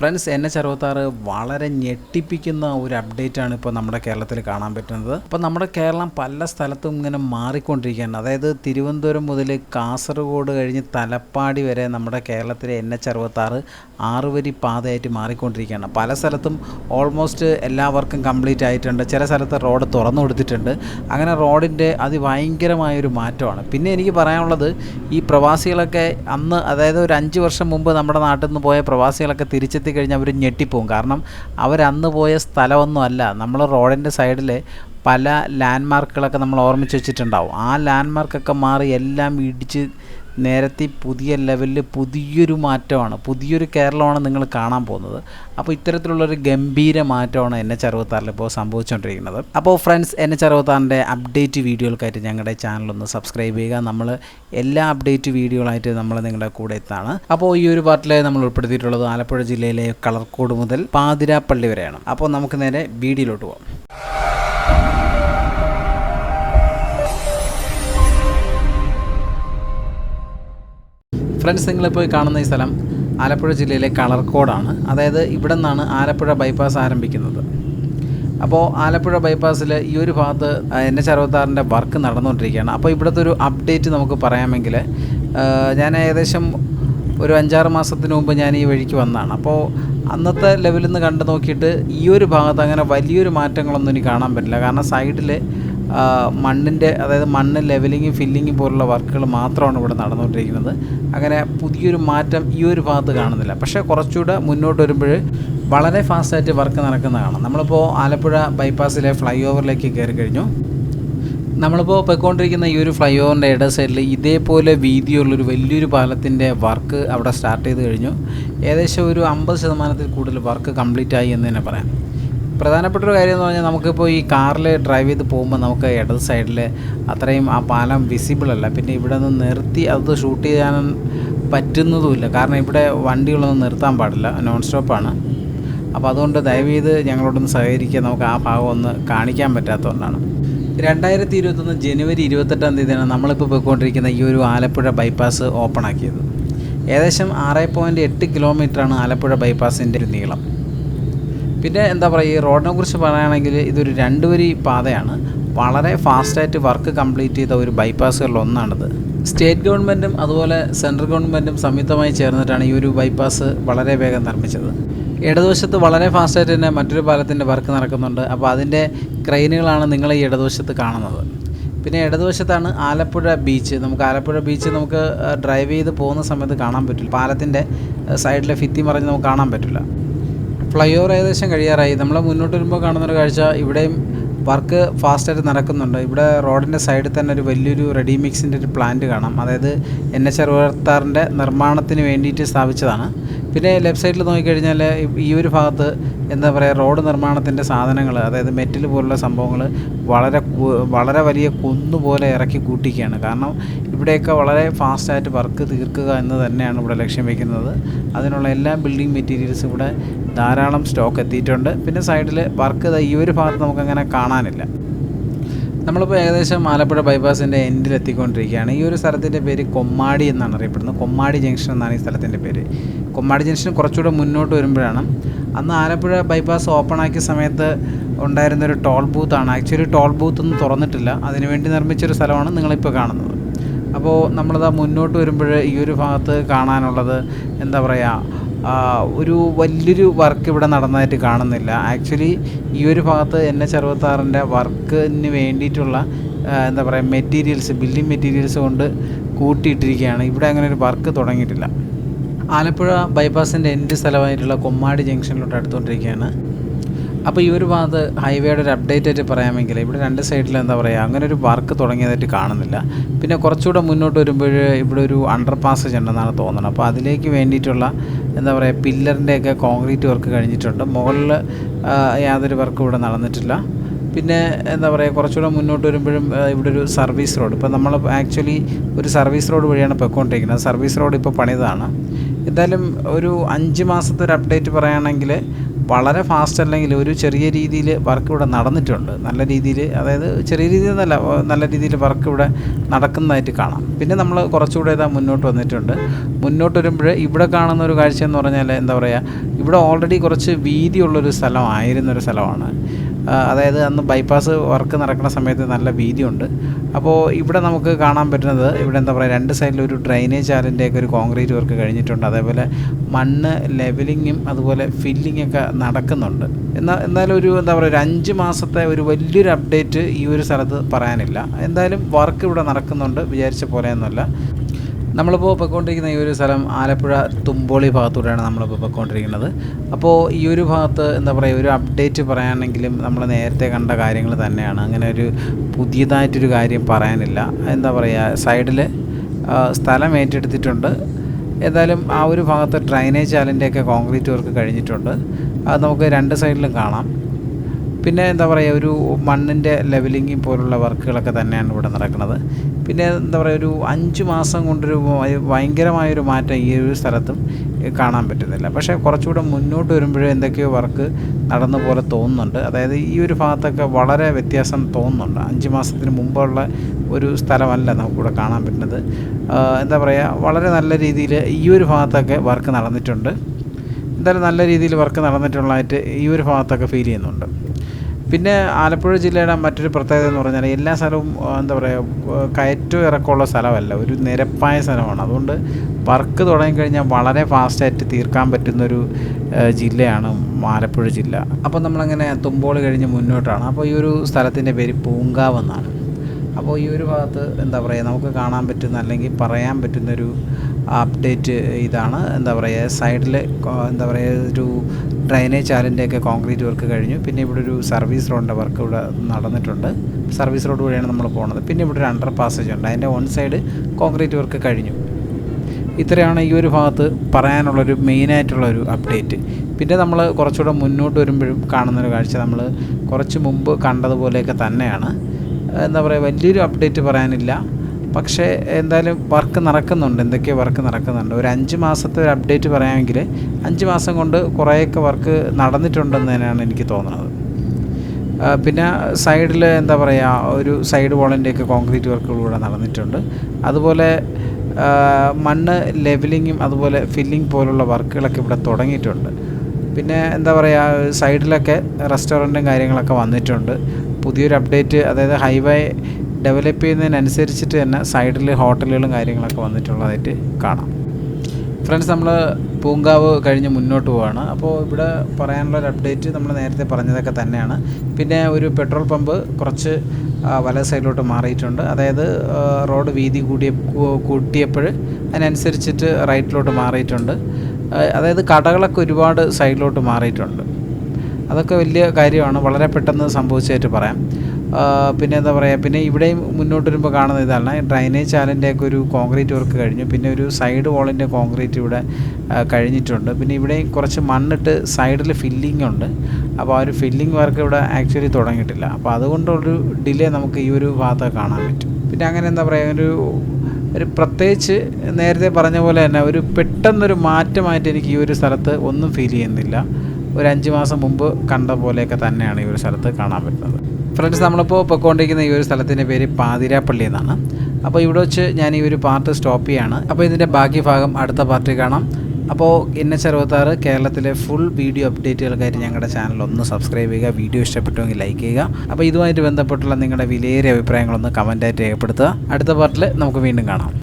Friends N H അറുപത്താറ് വളരെ ഞെട്ടിപ്പിക്കുന്ന ഒരു അപ്ഡേറ്റ് ആണ് ഇപ്പോൾ നമ്മുടെ കേരളത്തിൽ കാണാൻ പറ്റുന്നത്. അപ്പോൾ നമ്മുടെ കേരളം പല സ്ഥലത്തും ഇങ്ങനെ മാറിക്കൊണ്ടിരിക്കുകയാണ്. അതായത് തിരുവനന്തപുരം മുതൽ കാസർഗോഡ് കഴിഞ്ഞ് തലപ്പാടി വരെ നമ്മുടെ കേരളത്തിലെ എൻ എച്ച് അറുപത്താറ് ആറുവരി പാതയായിട്ട് മാറിക്കൊണ്ടിരിക്കുകയാണ്. പല സ്ഥലത്തും ഓൾമോസ്റ്റ് എല്ലാവർക്കും കംപ്ലീറ്റ് ആയിട്ടുണ്ട്. ചില സ്ഥലത്ത് റോഡ് തുറന്നു കൊടുത്തിട്ടുണ്ട്. അങ്ങനെ റോഡിന്റെ അതിഭയങ്കരമായൊരു മാറ്റമാണ്. പിന്നെ എനിക്ക് പറയാനുള്ളത് ഈ പ്രവാസികളൊക്കെ അന്ന് അതായത് ഒരു അഞ്ച് വർഷം മുമ്പ് നമ്മുടെ നാട്ടിൽ നിന്ന് പോയ പ്രവാസികളൊക്കെ തിരിച്ചെത്തി കഴിഞ്ഞാൽ അവർ ഞെട്ടിപ്പോവും. കാരണം അവരന്ന് പോയ സ്ഥലമൊന്നും അല്ല. നമ്മൾ റോഡിന്റെ സൈഡിൽ പല ലാൻഡ് മാർക്കുകളൊക്കെ നമ്മൾ ഓർമ്മിച്ച് വെച്ചിട്ടുണ്ടാവും. ആ ലാൻഡ് മാർക്കൊക്കെ മാറി എല്ലാം ഇടിച്ച് നേരത്തെ പുതിയ ലെവലിൽ പുതിയൊരു മാറ്റമാണ്. പുതിയൊരു കേരളമാണ് നിങ്ങൾ കാണാൻ പോകുന്നത്. അപ്പോൾ ഇത്തരത്തിലുള്ളൊരു ഗംഭീര മാറ്റമാണ് എൻ എച്ച് അറുപത്താറിൽ ഇപ്പോൾ സംഭവിച്ചുകൊണ്ടിരിക്കുന്നത്. അപ്പോൾ ഫ്രണ്ട്സ് എൻ എച്ച് അറുപത്താറിന്റെ അപ്ഡേറ്റ് വീഡിയോകൾക്കായിട്ട് ഞങ്ങളുടെ ചാനലൊന്ന് സബ്സ്ക്രൈബ് ചെയ്യുക. നമ്മൾ എല്ലാ അപ്ഡേറ്റ് വീഡിയോകളായിട്ട് നമ്മൾ നിങ്ങളുടെ കൂടെ എത്താണ്. അപ്പോൾ ഈ ഒരു പാർട്ടിൽ നമ്മൾ ഉൾപ്പെടുത്തിയിട്ടുള്ളത് ആലപ്പുഴ ജില്ലയിലെ കളർക്കോട് മുതൽ പാതിരാപ്പള്ളി വരെയാണ്. അപ്പോൾ നമുക്ക് നേരെ വീഡിയോയിലോട്ട് പോകാം ഫ്രണ്ട്സ് നിങ്ങളിപ്പോൾ കാണുന്ന ഈ സ്ഥലം ആലപ്പുഴ ജില്ലയിലെ കളർക്കോടാണ് അതായത് ഇവിടെ നിന്നാണ് ആലപ്പുഴ ബൈപ്പാസ് ആരംഭിക്കുന്നത്. അപ്പോൾ ആലപ്പുഴ ബൈപ്പാസിൽ ഈ ഒരു ഭാഗത്ത് എൻ എച്ച് അറുപത്താറിന്റെ വർക്ക് നടന്നുകൊണ്ടിരിക്കുകയാണ്. അപ്പോൾ ഇവിടുത്തെ ഒരു അപ്ഡേറ്റ് നമുക്ക് പറയാമെങ്കിൽ ഞാൻ ഏകദേശം ഒരു അഞ്ചാറ് മാസത്തിന് മുമ്പ് ഞാൻ ഈ വഴിക്ക് വന്നതാണ്. അപ്പോൾ അന്നത്തെ ലെവലിൽ നിന്ന് കണ്ടു നോക്കിയിട്ട് ഈ ഒരു ഭാഗത്ത് അങ്ങനെ വലിയൊരു മാറ്റങ്ങളൊന്നും ഇനി കാണാൻ പറ്റില്ല. കാരണം സൈഡിൽ മണ്ണിന്റെ അതായത് മണ്ണ് ലെവലിംഗ് ഫില്ലിംഗ് പോലുള്ള വർക്കുകൾ മാത്രമാണ് ഇവിടെ നടന്നുകൊണ്ടിരിക്കുന്നത്. അങ്ങനെ പുതിയൊരു മാറ്റം ഈ ഒരു ഭാഗത്ത് കാണുന്നില്ല. പക്ഷേ കുറച്ചുകൂടെ മുന്നോട്ട് വരുമ്പോൾ വളരെ ഫാസ്റ്റായിട്ട് വർക്ക് നടക്കുന്നതാണ് നമ്മളിപ്പോൾ ആലപ്പുഴ ബൈപ്പാസിലെ ഫ്ലൈ ഓവറിലേക്ക് കയറി കഴിഞ്ഞു. നമ്മളിപ്പോൾ പോയിക്കൊണ്ടിരിക്കുന്ന ഈ ഒരു ഫ്ലൈ ഓവറിന്റെ ഇട സൈഡിൽ ഇതേപോലെ വീതിയുള്ളൊരു വലിയൊരു പാലത്തിന്റെ വർക്ക് അവിടെ സ്റ്റാർട്ട് ചെയ്ത് കഴിഞ്ഞു. ഏകദേശം ഒരു അമ്പത് ശതമാനത്തിൽ കൂടുതൽ വർക്ക് കംപ്ലീറ്റ് ആയി എന്ന് തന്നെ പറയാം. പ്രധാനപ്പെട്ട ഒരു കാര്യം എന്ന് പറഞ്ഞാൽ നമുക്കിപ്പോൾ ഈ കാറിൽ ഡ്രൈവ് ചെയ്ത് പോകുമ്പോൾ നമുക്ക് ഇടത് സൈഡിൽ അത്രയും ആ പാലം വിസിബിൾ അല്ല. പിന്നെ ഇവിടെ നിന്ന് നിർത്തി അത് ഷൂട്ട് ചെയ്യാൻ പറ്റുന്നതുമില്ല. കാരണം ഇവിടെ വണ്ടികളൊന്നും നിർത്താൻ പാടില്ല. നോൺ സ്റ്റോപ്പാണ് അപ്പോൾ അതുകൊണ്ട് ദയവ് ചെയ്ത് ഞങ്ങളോടൊന്ന് സഹകരിക്കുക നമുക്ക് ആ ഭാഗം ഒന്ന് കാണിക്കാൻ പറ്റാത്തതുകൊണ്ടാണ്. രണ്ടായിരത്തി ഇരുപത്തൊന്ന് ജനുവരി ഇരുപത്തെട്ടാം തീയതിയാണ് നമ്മളിപ്പോൾ പോയിക്കൊണ്ടിരിക്കുന്ന ഈ ഒരു ആലപ്പുഴ ബൈപ്പാസ് ഓപ്പൺ ആക്കിയത്. ഏകദേശം ആറ് പോയിന്റ് എട്ട് കിലോമീറ്ററാണ് ആലപ്പുഴ ബൈപ്പാസിന്റെ നീളം. പിന്നെ എന്താ പറയുക ഈ റോഡിനെ കുറിച്ച് പറയുകയാണെങ്കിൽ ഇതൊരു രണ്ട് വരി പാതയാണ്. വളരെ ഫാസ്റ്റായിട്ട് വർക്ക് കംപ്ലീറ്റ് ചെയ്ത ഒരു ബൈപ്പാസുകളിൽ ഒന്നാണിത്. സ്റ്റേറ്റ് ഗവൺമെന്റും അതുപോലെ സെൻട്രൽ ഗവൺമെന്റും സംയുക്തമായി ചേർന്നിട്ടാണ് ഈ ഒരു ബൈപ്പാസ് വളരെ വേഗം നിർമ്മിച്ചത്. ഇടതുവശത്ത് വളരെ ഫാസ്റ്റായിട്ട് തന്നെ മറ്റൊരു പാലത്തിന്റെ വർക്ക് നടക്കുന്നുണ്ട്. അപ്പോൾ അതിന്റെ ക്രെയിനുകളാണ് നിങ്ങൾ ഈ ഇടതുവശത്ത് കാണുന്നത്. പിന്നെ ഇടതുവശത്താണ് ആലപ്പുഴ ബീച്ച്. നമുക്ക് ആലപ്പുഴ ബീച്ച് നമുക്ക് ഡ്രൈവ് ചെയ്ത് പോകുന്ന സമയത്ത് കാണാൻ പറ്റില്ല. പാലത്തിന്റെ സൈഡിലെ ഫിത്തി മറിഞ്ഞ് നമുക്ക് കാണാൻ പറ്റില്ല. ഫ്ലൈ ഓവർ ഏകദേശം കഴിയാറായി. നമ്മൾ മുന്നോട്ട് വരുമ്പോൾ കാണുന്നൊരു കാഴ്ച ഇവിടെയും വർക്ക് ഫാസ്റ്റായിട്ട് നടക്കുന്നുണ്ട്. ഇവിടെ റോഡിന്റെ സൈഡിൽ തന്നെ ഒരു വലിയൊരു റെഡി മിക്സിന്റെ ഒരു പ്ലാന്റ് കാണാം. അതായത് എൻ എച്ച് അറുപത്താറിന്റെ നിർമ്മാണത്തിന് വേണ്ടിയിട്ട് സ്ഥാപിച്ചതാണ്. പിന്നെ ലെഫ്റ്റ് സൈഡിൽ നോക്കിക്കഴിഞ്ഞാൽ ഈ ഒരു ഭാഗത്ത് എന്താ പറയുക റോഡ് നിർമ്മാണത്തിന്റെ സാധനങ്ങൾ അതായത് മെറ്റൽ പോലുള്ള സംഭവങ്ങൾ വളരെ വളരെ വലിയ കുന്നുപോലെ ഇറക്കി കൂട്ടിക്കുകയാണ് കാരണം ഇവിടെയൊക്കെ വളരെ ഫാസ്റ്റായിട്ട് വർക്ക് തീർക്കുക എന്ന് തന്നെയാണ് ഇവിടെ ലക്ഷ്യം വയ്ക്കുന്നത് അതിനുള്ള എല്ലാ ബിൽഡിംഗ് മെറ്റീരിയൽസും ഇവിടെ ധാരാളം സ്റ്റോക്ക് എത്തിയിട്ടുണ്ട്. പിന്നെ സൈഡിൽ വർക്ക് ഈ ഒരു ഭാഗത്ത് നമുക്കങ്ങനെ കാണാനില്ല. നമ്മളിപ്പോൾ ഏകദേശം ആലപ്പുഴ ബൈപ്പാസിന്റെ എൻഡിൽ എത്തിക്കൊണ്ടിരിക്കുകയാണ്. ഈ ഒരു സ്ഥലത്തിന്റെ പേര് കൊമ്മാടി എന്നാണ് അറിയപ്പെടുന്നത്. കൊമ്മാടി ജംഗ്ഷൻ എന്നാണ് ഈ സ്ഥലത്തിന്റെ പേര്. കൊമ്മാടി ജംഗ്ഷൻ കുറച്ചുകൂടെ മുന്നോട്ട് വരുമ്പോഴാണ്. അന്ന് ആലപ്പുഴ ബൈപ്പാസ് ഓപ്പൺ ആക്കിയ സമയത്ത് ഉണ്ടായിരുന്ന ഒരു ടോൾ ബൂത്താണ് ആക്ച്വലി ടോൾ ബൂത്ത് ഒന്നും തുറന്നിട്ടില്ല. അതിനുവേണ്ടി നിർമ്മിച്ചൊരു സ്ഥലമാണ് നിങ്ങളിപ്പോൾ കാണുന്നത്. അപ്പോൾ നമ്മളിതാ മുന്നോട്ട് വരുമ്പോൾ ഈ ഒരു ഭാഗത്ത് കാണാനുള്ളത് എന്താ പറയുക ഒരു വലിയൊരു വർക്ക് ഇവിടെ നടന്നതായിട്ട് കാണുന്നില്ല. ആക്ച്വലി ഈ ഒരു ഭാഗത്ത് എൻ എച്ച് അറുപത്താറിന്റെ വർക്കിന് വേണ്ടിയിട്ടുള്ള എന്താ പറയുക മെറ്റീരിയൽസ് ബിൽഡിംഗ് മെറ്റീരിയൽസ് കൊണ്ട് കൂട്ടിയിട്ടിരിക്കുകയാണ്. ഇവിടെ അങ്ങനെ ഒരു വർക്ക് തുടങ്ങിയിട്ടില്ല. ആലപ്പുഴ ബൈപ്പാസിന്റെ എന്റെ സ്ഥലമായിട്ടുള്ള കൊമ്മാടി ജംഗ്ഷനിലോട്ട് അടുത്തുകൊണ്ടിരിക്കുകയാണ്. അപ്പോൾ ഈ ഒരു ഭാഗത്ത് ഹൈവേയുടെ ഒരു അപ്ഡേറ്റ് ആയിട്ട് പറയാമെങ്കിൽ ഇവിടെ രണ്ട് സൈഡിൽ എന്താ പറയുക അങ്ങനെ ഒരു വർക്ക് തുടങ്ങിയതായിട്ട് കാണുന്നില്ല. പിന്നെ കുറച്ചുകൂടെ മുന്നോട്ട് വരുമ്പോൾ ഇവിടെ ഒരു അണ്ടർ പാസേജ് തോന്നുന്നത്. അപ്പോൾ അതിലേക്ക് വേണ്ടിയിട്ടുള്ള എന്താ പറയുക പില്ലറിന്റെയൊക്കെ കോൺക്രീറ്റ് വർക്ക് കഴിഞ്ഞിട്ടുണ്ട്. മുകളിൽ യാതൊരു വർക്കും ഇവിടെ നടന്നിട്ടില്ല. പിന്നെ എന്താ പറയുക കുറച്ചുകൂടെ മുന്നോട്ട് വരുമ്പോഴും ഇവിടെ ഒരു സർവീസ് റോഡ് ഇപ്പോൾ നമ്മൾ ആക്ച്വലി ഒരു സർവീസ് റോഡ് വഴിയാണ് പൊയ്ക്കൊണ്ടിരിക്കുന്നത്. സർവീസ് റോഡ് ഇപ്പോൾ പണിതാണ്. എന്തായാലും ഒരു അഞ്ച് മാസത്തെ ഒരു അപ്ഡേറ്റ് പറയുകയാണെങ്കിൽ വളരെ ഫാസ്റ്റ് അല്ലെങ്കിൽ ഒരു ചെറിയ രീതിയിൽ വർക്ക് ഇവിടെ നടന്നിട്ടുണ്ട്. നല്ല രീതിയിൽ അതായത് ചെറിയ രീതിയിൽ നല്ല നല്ല രീതിയിൽ വർക്ക് ഇവിടെ നടക്കുന്നതായിട്ട് കാണാം. പിന്നെ നമ്മൾ കുറച്ചുകൂടെ ഇതാ മുന്നോട്ട് വന്നിട്ടുണ്ട്. മുന്നോട്ട് വരുമ്പോൾ ഇവിടെ കാണുന്ന ഒരു കാഴ്ച എന്ന് പറഞ്ഞാൽ എന്താ പറയുക ഇവിടെ ഓൾറെഡി കുറച്ച് വീതിയുള്ളൊരു സ്ഥലമായിരുന്നൊരു സ്ഥലമാണ്. അതായത് അന്ന് ബൈപ്പാസ് വർക്ക് നടക്കുന്ന സമയത്ത് നല്ല വീതിയുണ്ട്. അപ്പോൾ ഇവിടെ നമുക്ക് കാണാൻ പറ്റുന്നത് ഇവിടെ എന്താ പറയുക രണ്ട് സൈഡിൽ ഒരു ഡ്രൈനേജ് ആലിന്റെയൊക്കെ ഒരു കോൺക്രീറ്റ് വർക്ക് കഴിഞ്ഞിട്ടുണ്ട്. അതേപോലെ മണ്ണ് ലെവലിങ്ങും അതുപോലെ ഫില്ലിംഗ് ഒക്കെ നടക്കുന്നുണ്ട്. എന്നാൽ എന്നാലും ഒരു എന്താ പറയുക ഒരു അഞ്ച് മാസത്തെ ഒരു വലിയൊരു അപ്ഡേറ്റ് ഈ ഒരു സ്ഥലത്ത് പറയാനില്ല. എന്തായാലും വർക്ക് ഇവിടെ നടക്കുന്നുണ്ട് വിചാരിച്ച പോലെയൊന്നുമല്ല നമ്മളിപ്പോൾ പൊയ്ക്കൊണ്ടിരിക്കുന്ന ഈ ഒരു സ്ഥലം ആലപ്പുഴ തുമ്പോളി ഭാഗത്തൂടെയാണ് നമ്മളിപ്പോൾ പൊയ്ക്കൊണ്ടിരിക്കുന്നത്. അപ്പോൾ ഈ ഒരു ഭാഗത്ത് എന്താ പറയുക ഒരു അപ്ഡേറ്റ് പറയാനെങ്കിലും നമ്മൾ നേരത്തെ കണ്ട കാര്യങ്ങൾ തന്നെയാണ്. അങ്ങനെ ഒരു പുതിയതായിട്ടൊരു കാര്യം പറയാനില്ല. എന്താ പറയുക സൈഡിൽ സ്ഥലം ഏറ്റെടുത്തിട്ടുണ്ട്. ഏതായാലും ആ ഒരു ഭാഗത്ത് ഡ്രൈനേജ് ചാലിന്റെയൊക്കെ കോൺക്രീറ്റ് വർക്ക് കഴിഞ്ഞിട്ടുണ്ട്. അത് നമുക്ക് രണ്ട് സൈഡിലും കാണാം. പിന്നെ എന്താ പറയുക ഒരു മണ്ണിന്റെ ലെവലിംഗ് പോലുള്ള വർക്കുകളൊക്കെ തന്നെയാണ് ഇവിടെ നടക്കുന്നത്. പിന്നെ എന്താ പറയുക ഒരു അഞ്ച് മാസം കൊണ്ടൊരു ഭയ- ഭയങ്കരമായൊരു മാറ്റം ഈ ഒരു സ്ഥലത്തും കാണാൻ പറ്റുന്നില്ല. പക്ഷേ കുറച്ചുകൂടെ മുന്നോട്ട് വരുമ്പോഴേ എന്തൊക്കെയോ വർക്ക് നടന്ന പോലെ തോന്നുന്നുണ്ട്. അതായത് ഈ ഒരു ഭാഗത്തൊക്കെ വളരെ വ്യത്യാസം തോന്നുന്നുണ്ട്. അഞ്ച് മാസത്തിന് മുമ്പുള്ള ഒരു സ്ഥലമല്ല നമുക്കിവിടെ കാണാൻ പറ്റുന്നത്. എന്താ പറയുക വളരെ നല്ല രീതിയിൽ ഈ ഒരു ഭാഗത്തൊക്കെ വർക്ക് നടന്നിട്ടുണ്ട്. എന്തായാലും നല്ല രീതിയിൽ വർക്ക് നടന്നിട്ടുള്ളതായിട്ട് ഈ ഒരു ഭാഗത്തൊക്കെ ഫീൽ ചെയ്യുന്നുണ്ട്. പിന്നെ ആലപ്പുഴ ജില്ലയുടെ മറ്റൊരു പ്രത്യേകത എന്ന് പറഞ്ഞാൽ എല്ലാ സ്ഥലവും എന്താ പറയുക കയറ്റവും ഇറക്കമുള്ള സ്ഥലമല്ല. ഒരു നിരപ്പായ സ്ഥലമാണ്. അതുകൊണ്ട് വർക്ക് തുടങ്ങിക്കഴിഞ്ഞാൽ വളരെ ഫാസ്റ്റായിട്ട് തീർക്കാൻ പറ്റുന്നൊരു ജില്ലയാണ് ആലപ്പുഴ ജില്ല. അപ്പോൾ നമ്മളങ്ങനെ തുമ്പോൾ കഴിഞ്ഞ് മുന്നോട്ടാണ്. അപ്പോൾ ഈ ഒരു സ്ഥലത്തിന്റെ പേര് പൂങ്കാവ് എന്നാണ്. അപ്പോൾ ഈ ഒരു ഭാഗത്ത് എന്താ പറയുക നമുക്ക് കാണാൻ പറ്റുന്ന അല്ലെങ്കിൽ പറയാൻ പറ്റുന്നൊരു അപ്ഡേറ്റ് ഇതാണ്. എന്താ പറയുക സൈഡിൽ എന്താ പറയുക ഒരു ഡ്രൈനേജ് ഒക്കെ കോൺക്രീറ്റ് വർക്ക് കഴിഞ്ഞു. പിന്നെ ഇവിടെ ഒരു സർവീസ് റോഡിന്റെ വർക്ക് ഇവിടെ നടന്നിട്ടുണ്ട്. സർവീസ് റോഡ് വഴിയാണ് നമ്മൾ പോകുന്നത് പിന്നെ ഇവിടെ ഒരു അണ്ടർ പാസേജ് ഉണ്ട്. അതിന്റെ വൺ സൈഡ് കോൺക്രീറ്റ് വർക്ക് കഴിഞ്ഞു. ഇത്രയാണ് ഈ ഒരു ഭാഗത്ത് പറയാനുള്ളൊരു മെയിനായിട്ടുള്ളൊരു അപ്ഡേറ്റ്. പിന്നെ നമ്മൾ കുറച്ചുകൂടെ മുന്നോട്ട് വരുമ്പോഴും കാണുന്നൊരു കാഴ്ച. നമ്മൾ കുറച്ച് മുമ്പ് കണ്ടതുപോലെയൊക്കെ തന്നെയാണ്. എന്താ പറയുക വലിയൊരു അപ്ഡേറ്റ് പറയാനില്ല. പക്ഷേ എന്തായാലും വർക്ക് നടക്കുന്നുണ്ട്. എന്തൊക്കെയോ വർക്ക് നടക്കുന്നുണ്ട്. ഒരു അഞ്ച് മാസത്തെ ഒരു അപ്ഡേറ്റ് പറയാമെങ്കിൽ അഞ്ച് മാസം കൊണ്ട് കുറേയൊക്കെ വർക്ക് നടന്നിട്ടുണ്ടെന്ന് തന്നെയാണ് എനിക്ക് തോന്നുന്നത്. പിന്നെ സൈഡിൽ എന്താ പറയുക ഒരു സൈഡ് വോളിന്റെയൊക്കെ കോൺക്രീറ്റ് വർക്കുകൾ നടന്നിട്ടുണ്ട്. അതുപോലെ മണ്ണ് ലെവലിങ്ങും അതുപോലെ ഫില്ലിംഗ് പോലുള്ള വർക്കുകളൊക്കെ ഇവിടെ തുടങ്ങിയിട്ടുണ്ട്. പിന്നെ എന്താ പറയുക സൈഡിലൊക്കെ റെസ്റ്റോറന്റും കാര്യങ്ങളൊക്കെ വന്നിട്ടുണ്ട്. പുതിയൊരു അപ്ഡേറ്റ് അതായത് ഹൈവേ ഡെവലപ്പ് ചെയ്യുന്നതിനനുസരിച്ചിട്ട് തന്നെ സൈഡിൽ ഹോട്ടലുകളും കാര്യങ്ങളൊക്കെ വന്നിട്ടുള്ളതായിട്ട് കാണാം. ഫ്രണ്ട്സ് നമ്മൾ പൂങ്കാവ് കഴിഞ്ഞ് മുന്നോട്ട് പോവാണ്. അപ്പോൾ ഇവിടെ പറയാനുള്ള ഒരു അപ്ഡേറ്റ് നമ്മൾ നേരത്തെ പറഞ്ഞതൊക്കെ തന്നെയാണ്. പിന്നെ ഒരു പെട്രോൾ പമ്പ് കുറച്ച് വല സൈഡിലോട്ട് മാറിയിട്ടുണ്ട്. അതായത് റോഡ് വീതി കൂടിയ കൂട്ടിയപ്പോൾ അതിനനുസരിച്ചിട്ട് റൈറ്റിലോട്ട് മാറിയിട്ടുണ്ട്. അതായത് കടകളൊക്കെ ഒരുപാട് സൈഡിലോട്ട് മാറിയിട്ടുണ്ട്. അതൊക്കെ വലിയ കാര്യമാണ്. വളരെ പെട്ടെന്ന് സംഭവിച്ചതായിട്ട് പറയാം. പിന്നെ എന്താ പറയുക പിന്നെ ഇവിടെയും മുന്നോട്ട് വരുമ്പോൾ കാണുന്ന ഇതാണ്. ഡ്രൈനേജ് ചാലിന്റെയൊക്കെ ഒരു കോൺക്രീറ്റ് വർക്ക് കഴിഞ്ഞു. പിന്നെ ഒരു സൈഡ് വാളിന്റെ കോൺക്രീറ്റ് ഇവിടെ കഴിഞ്ഞിട്ടുണ്ട്. പിന്നെ ഇവിടെയും കുറച്ച് മണ്ണിട്ട് സൈഡിൽ ഫില്ലിംഗ് ഉണ്ട്. അപ്പോൾ ആ ഒരു ഫില്ലിംഗ് വർക്ക് ഇവിടെ ആക്ച്വലി തുടങ്ങിയിട്ടില്ല. അപ്പോൾ അതുകൊണ്ടൊരു ഡിലേ നമുക്ക് ഈ ഒരു ഭാഗത്ത് കാണാൻ പറ്റും. പിന്നെ അങ്ങനെ എന്താ പറയുക ഒരു ഒരു പ്രത്യേകിച്ച് നേരത്തെ പറഞ്ഞ പോലെ തന്നെ ഒരു പെട്ടെന്നൊരു മാറ്റമായിട്ട് എനിക്ക് ഈ ഒരു സ്ഥലത്ത് ഒന്നും ഫീൽ ചെയ്യുന്നില്ല. ഒരു അഞ്ച് മാസം മുമ്പ് കണ്ട പോലെയൊക്കെ തന്നെയാണ് ഈ ഒരു സ്ഥലത്ത് കാണാൻ പറ്റുന്നത്. ഫ്രണ്ട്സ് നമ്മളിപ്പോൾ പൊയ്ക്കൊണ്ടിരിക്കുന്ന ഈ ഒരു സ്ഥലത്തിന്റെ പേര് പാതിരാപ്പള്ളി എന്നാണ്. അപ്പോൾ ഇവിടെ വെച്ച് ഞാൻ ഈ ഒരു പാർട്ട് സ്റ്റോപ്പ് ചെയ്യാണ്. അപ്പോൾ ഇതിന്റെ ബാക്കി ഭാഗം അടുത്ത പാർട്ടിൽ കാണാം. അപ്പോൾ എൻ എച്ച് അറുപത്താറ് കേരളത്തിലെ ഫുൾ വീഡിയോ അപ്ഡേറ്റുകൾക്കായിട്ട് ഞങ്ങളുടെ ചാനൽ ഒന്ന് സബ്സ്ക്രൈബ് ചെയ്യുക. വീഡിയോ ഇഷ്ടപ്പെട്ടുവെങ്കിൽ ലൈക്ക് ചെയ്യുക. അപ്പോൾ ഇതുമായിട്ട് ബന്ധപ്പെട്ടുള്ള നിങ്ങളുടെ വിലയേറിയ അഭിപ്രായങ്ങളൊന്ന് കമന്റായിട്ട് രേഖപ്പെടുത്തുക. അടുത്ത പാർട്ടിൽ നമുക്ക് വീണ്ടും കാണാം.